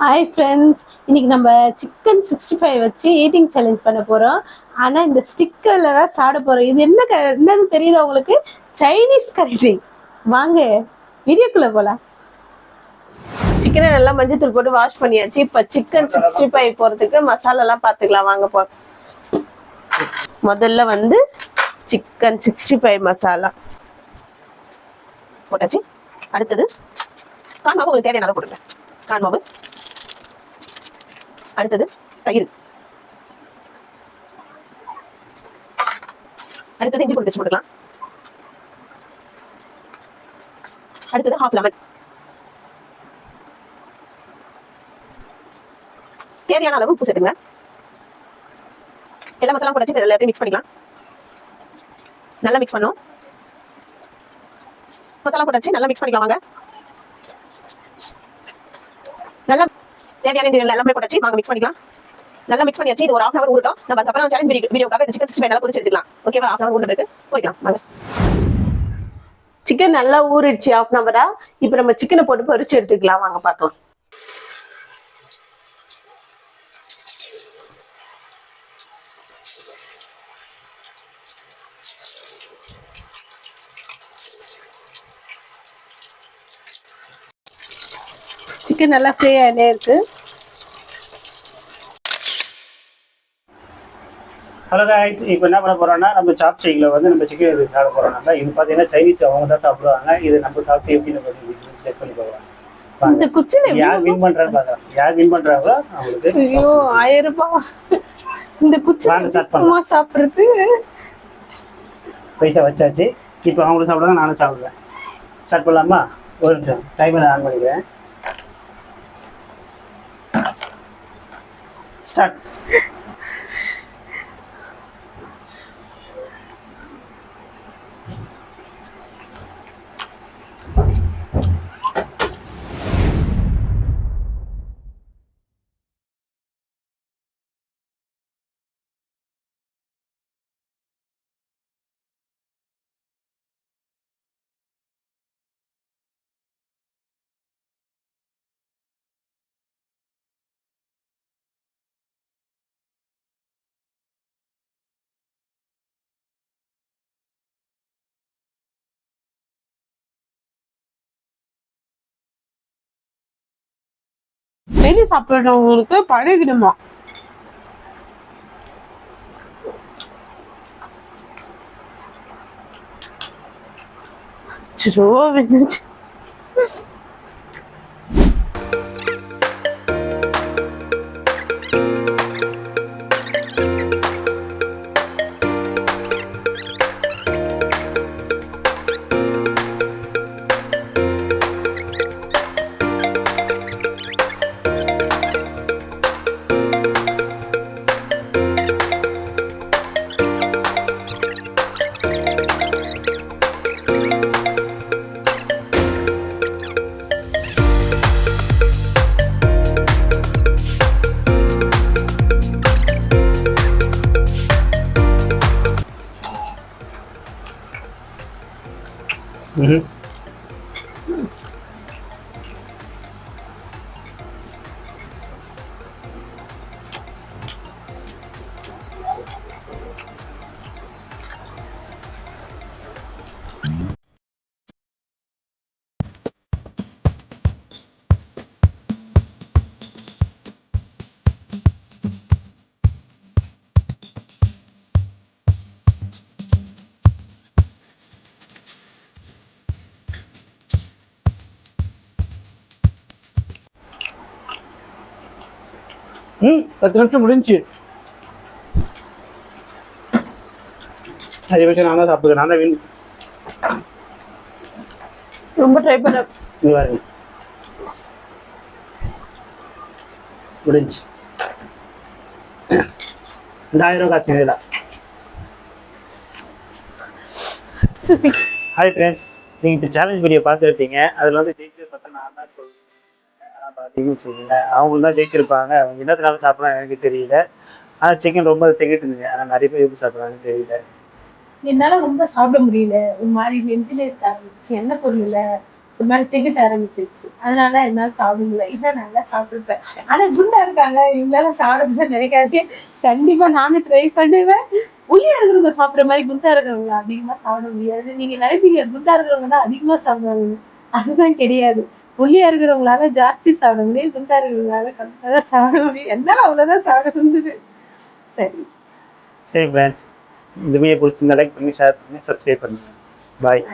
Hi friends இன்றைக்கி நம்ம chicken sixty five வச்சு ஈட்டிங் சேலஞ்ச் பண்ண போகிறோம் ஆனால் இந்த ஸ்டிக்கரில் தான் சாப்பிட போகிறோம் இது என்ன க என்னது தெரியுது உங்களுக்கு? சைனீஸ் கரண்டி வாங்க வீடியோக்குள்ளே போகலாம் சிக்கனை நல்லா மஞ்சத்தூள் போட்டு வாஷ் பண்ணியாச்சு. இப்போ சிக்கன் சிக்ஸ்டி ஃபைவ் போகிறதுக்கு மசாலாலாம் பார்த்துக்கலாம் வாங்க போ. முதல்ல வந்து சிக்கன் சிக்ஸ்டி ஃபைவ் மசாலா போட்டாச்சு. அடுத்தது கான் உங்களுக்கு தேவையான அளவு போடுங்க கான் அடுத்தது தயிர். அடுத்தது இஞ்சி பூண்டு பேஸ்ட் போட்டுக்கலாம். அடுத்தது ஹாஃப் லெமன் தேவையான அளவு உப்பு சேர்த்துங்க எல்லா மசாலா போட்டாச்சு எல்லாத்தையும் மிக்ஸ் பண்ணிக்கலாம். நல்லா மிக்ஸ் பண்ணோம் மசாலா போட்டாச்சு நல்லா மிக்ஸ் பண்ணிக்கலாம் வாங்க நல்லா தேவையான ingredients எல்லாமே போட்டாச்சு. வாங்க மிக்ஸ் பண்ணிக்கலாம். நல்லா மிக்ஸ் பண்ணியாச்சு. இது ஒரு half அவர் ஊறட்டும். நம்ம அதுக்கப்புறம் சேலஞ்ச் வீடியோக்காக இந்த சிக்கன் சிக்ஸ்டி நல்லா பொரிச்சு எடுத்துக்கலாம். ஓகேவா half அவர் ஊர்ல இருக்கு போய்க்கலாம். வாங்க. சிக்கன் நல்லா ஊறிடுச்சு half அன் ஹவரா இப்போ நம்ம சிக்கனை போட்டு பொரிச்சு எடுத்துக்கலாம். வாங்க பார்க்கலாம். சிக்கன் நல்லா ஃப்ரீ ஆகிட்டே இருக்கு. ஹலோ காய்ஸ் இப்போ என்ன பண்ண போறோம்னா நம்ம சாப் ஸ்டிக்ல வந்து நம்ம சிக்கன் இது சாப்பிட நம்ம இது பார்த்தீங்கன்னா சைனீஸ் அவங்க தான் சாப்பிடுவாங்க. இது நம்ம சாப்பிட்டு எப்படி நம்ம செக் பண்ணி பார்க்கலாம். இந்த குச்சில யார் வின் பண்றான்னு பார்க்கலாம் யார் வின் பண்றாங்களோ அவங்களுக்கு ஐயோ ஆயிரம் ரூபாய் இந்த குச்சி வாங்க, start பண்ணலாம். உப்புமா சாப்பிடுறது. பைசா வச்சாச்சு. இப்போ அவங்களும் சாப்பிடுவாங்க நானும் சாப்பிடுவேன். ஸ்டார்ட் பண்ணலாமா? ஒரு நிமிஷம். டைமர் ஆன் பண்ணிக்கிறேன். ஸ்டார்ட் டெய்லி சாப்பிட்றவங்களுக்கு பழகிடுமா அச்சோ, வெந்துச்சு. ம் ம் பத்து நிமிஷம் முடிஞ்சு. அதிகபட்சம் நான் தான் சாப்பிடுவேன் நான் தான் வின் ரொம்ப ட்ரை பண்ண. இங்க பாருங்க. முடிஞ்சு. இந்த ஆயிரம் ரூபாய் காசு இதெல்லாம் ஹாய் ஃப்ரெண்ட்ஸ் நீங்கள் இப்போ சேலஞ்ச் வீடியோ பார்த்துருப்பீங்க. அதில் வந்து ஜெயிச்சது பார்த்தா நான் தான் சொல்லுவேன் அப்புறம் சொல்லுங்க அவங்க தான் ஜெயிச்சிருப்பாங்க. அவங்க என்னத்தினால சாப்பிட்றாங்க எனக்கு தெரியல. ஆனால் சிக்கன் ரொம்ப திகட்டுங்க ஆனால் நிறைய பேர் எப்படி சாப்பிட்றாங்கன்னு தெரியல. என்னால ரொம்ப சாப்பிட முடியல. ஒரு மாதிரி நெஞ்சில ஆரம்பிச்சு என்ன பொருள் இல்லை ஒரு மாதிரி திகட்ட ஆரம்பிச்சிருச்சு. அதனால என்னால் சாப்பிட முடியல. இதை நல்லா சாப்பிட்டுப்பேன் ஆனா குண்டா இருக்காங்க. இவங்களால சாப்பிட முடியாது நினைக்காதே கண்டிப்பா நானும் ட்ரை பண்ணுவேன். ஒல்லியா இருக்கிறவங்க சாப்பிடுற மாதிரி குண்டா இருக்கிறவங்க அதிகமா சாப்பிட முடியாது. நீங்க நினைப்பீங்க குண்டா இருக்கிறவங்க தான் அதிகமா சாப்பிடுவாங்க. அதுதான் கிடையாது. ஒல்லியா இருக்கிறவங்களால ஜாஸ்தி சாப்பிட முடியும் குண்டா இருக்கிறவங்களால கம்மியா தான் சாப்பிட முடியும். என்னால அவ்வளவுதான் சாப்பிட முடிஞ்சது. சரி. சரி ஃப்ரெண்ட்ஸ் இந்த வீடியோ பிடிச்சிருந்தா லைக் பண்ணி ஷேர் பண்ணி சப்ஸ்கிரைப் பண்ணுங்க. பாய்